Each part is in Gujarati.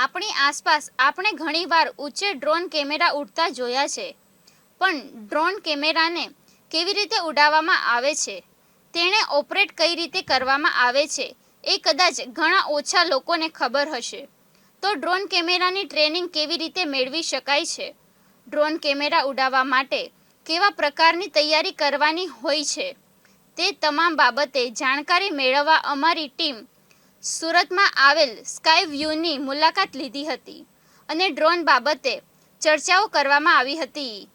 આપણી આસપાસ આપણે ઘણીવાર ઊંચે ડ્રોન કેમેરા ઉડતા જોયા છે. પણ ડ્રોન કેમેરાને કેવી રીતે ઉડાવવામાં આવે છે? તેણે ઓપરેટ કઈ રીતે કરવામાં આવે છે? એ કદાચ ઘણા ઓછા લોકોને ખબર હશે. તો ડ્રોન કેમેરાની ટ્રેનિંગ કેવી રીતે મેળવી શકાય છે? ડ્રોન કેમેરા ઉડાવવા માટે કેવા પ્રકારની તૈયારી કરવાની હોય છે? તે તમામ બાબતે જાણકારી મેળવવા અમારી ટીમ સુરતમાં આવેલ સ્કાય વ્યૂની મુલાકાત લીધી હતી અને ડ્રોન બાબતે ચર્ચાઓ કરવામાં આવી હતી.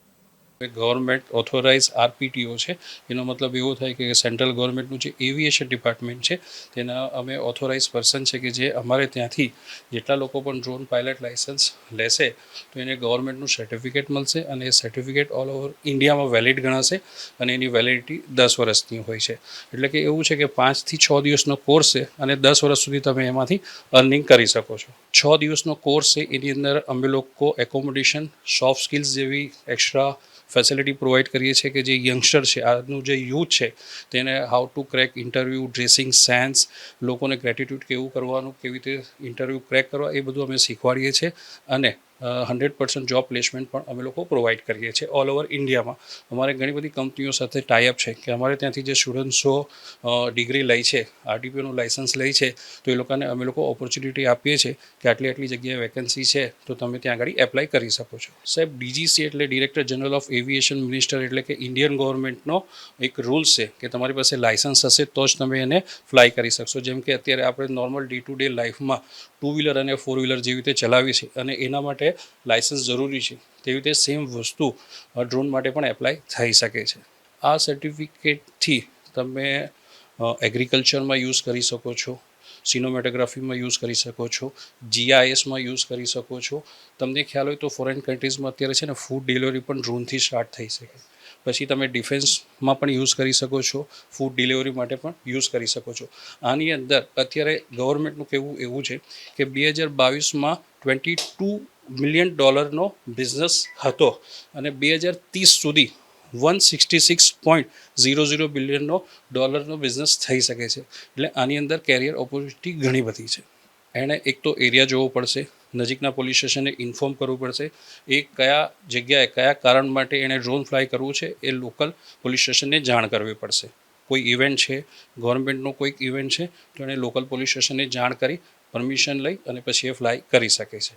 ગવર્મેન્ટ ઓથોરાઇઝ આરપીટીઓ છે, એનો મતલબ એવો થાય કે સેન્ટ્રલ ગવર્મેન્ટનું જે એવિએશન ડિપાર્ટમેન્ટ છે, તેના અમે ઓથોરાઇઝ પર્સન છે કે જે અમારે ત્યાંથી જેટલા લોકો પણ ડ્રોન પાયલટ લાઇસન્સ લેશે, તો એને ગવર્મેન્ટનું સર્ટિફિકેટ મળશે અને એ સર્ટિફિકેટ ઓલ ઓવર ઇન્ડિયામાં વેલિડ ગણાશે અને એની વેલિડિટી દસ વર્ષની હોય છે. એટલે કે એવું છે કે પાંચથી છ દિવસનો કોર્સ છે અને દસ વર્ષ સુધી તમે એમાંથી અર્નિંગ કરી શકો છો. છ દિવસનો કોર્સ છે, એની અંદર અમે લોકો એકોમોડેશન સોફ્ટ સ્કિલ્સ જેવી એક્સ્ટ્રા ફેસિલિટી પ્રોવાઈડ કરીએ છીએ કે જે યંગસ્ટર છે, આજનું જે યુથ છે, તેને how to crack interview dressing sense લોકોને ગ્રેટિટ્યૂડ કેવું કરવાનું, કેવી રીતે ઇન્ટરવ્યૂ ક્રેક કરવા, એ બધું અમે શીખવાડીએ છીએ. અને હંડ્રેડ પર્સન્ટ જોબ પ્લેસમેન્ટ પણ અમે લોકો પ્રોવાઈડ કરીએ છીએ ઓલ ઓવર ઇન્ડિયામાં અમારે ઘણી બધી કંપનીઓ સાથે ટાઈઅપ છે કે અમારે ત્યાંથી જે સ્ટુડન્ટ્સો ડિગ્રી લે છે આરટીપીઓનું લાઇસન્સ લે છે, તો એ લોકોને અમે લોકો ઓપોર્ચ્યુનિટી આપીએ છીએ કે આટલી આટલી જગ્યાએ વેકેન્સી છે, તો તમે ત્યાં આગળ એપ્લાય કરી શકો છો. સાહેબ ડીજીસી એટલે director general of aviation minister એટલે કે ઇન્ડિયન ગવર્મેન્ટનો એક રૂલ્સ છે કે તમારી પાસે લાઇસન્સ હશે તો જ તમે એને ફ્લાય કરી શકશો. જેમ કે અત્યારે આપણે નોર્મલ ડે ટુ ડે લાઈફમાં ટુ વ્હીલર અને ફોર વ્હીલર જેવી રીતે ચલાવીએ છીએ અને એના માટે લાઇસન્સ જરૂરી છે. તેવી રીતે સેમ વસ્તુ ડ્રોન માટે પણ એપ્લાય થઈ શકે છે. આ સર્ટિફિકેટથી તમે એગ્રીકલ્ચરમાં યુઝ કરી શકો છો સિનોમેટોગ્રાફીમાં યુઝ કરી શકો છો જીઆઈએસમાં યુઝ કરી શકો છો. તમને ખ્યાલ હોય તો ફોરેન કન્ટ્રીઝમાં અત્યારે છે ને ફૂડ ડિલિવરી પણ ડ્રોનથી સ્ટાર્ટ થઈ શકે. પછી તમે ડિફેન્સમાં પણ યુઝ કરી શકો છો ફૂડ ડિલિવરી માટે પણ યુઝ કરી શકો છો. આની અંદર અત્યારે ગવર્મેન્ટનું કહેવું એવું છે કે બે હજાર બાવીસમાં ટ્વેન્ટી ટુ મિલિયન ડોલરનો બિઝનેસ હતો. અને બે હજાર ત્રીસ સુધી one sixty six point zero zero બિલિયનનો ડોલરનો બિઝનેસ થઈ શકે છે. એટલે આની અંદર કેરિયર ઓપોર્ચ્યુનિટી ઘણી બધી છે. એણે એક તો એરિયા જોવો પડશે, નજીકના પોલીસ સ્ટેશને ઇન્ફોર્મ કરવું પડશે, એ કયા જગ્યાએ, કયા કારણ માટે એણે ડ્રોન ફ્લાય કરવું છે, એ લોકલ પોલીસ સ્ટેશનને જાણ કરવી પડશે. કોઈ ઇવેન્ટ છે ગવર્મેન્ટનો કોઈક ઇવેન્ટ છે, તો એણે લોકલ પોલીસ સ્ટેશનને જાણ કરી પરમિશન લઈ અને પછી એ ફ્લાય કરી શકે છે.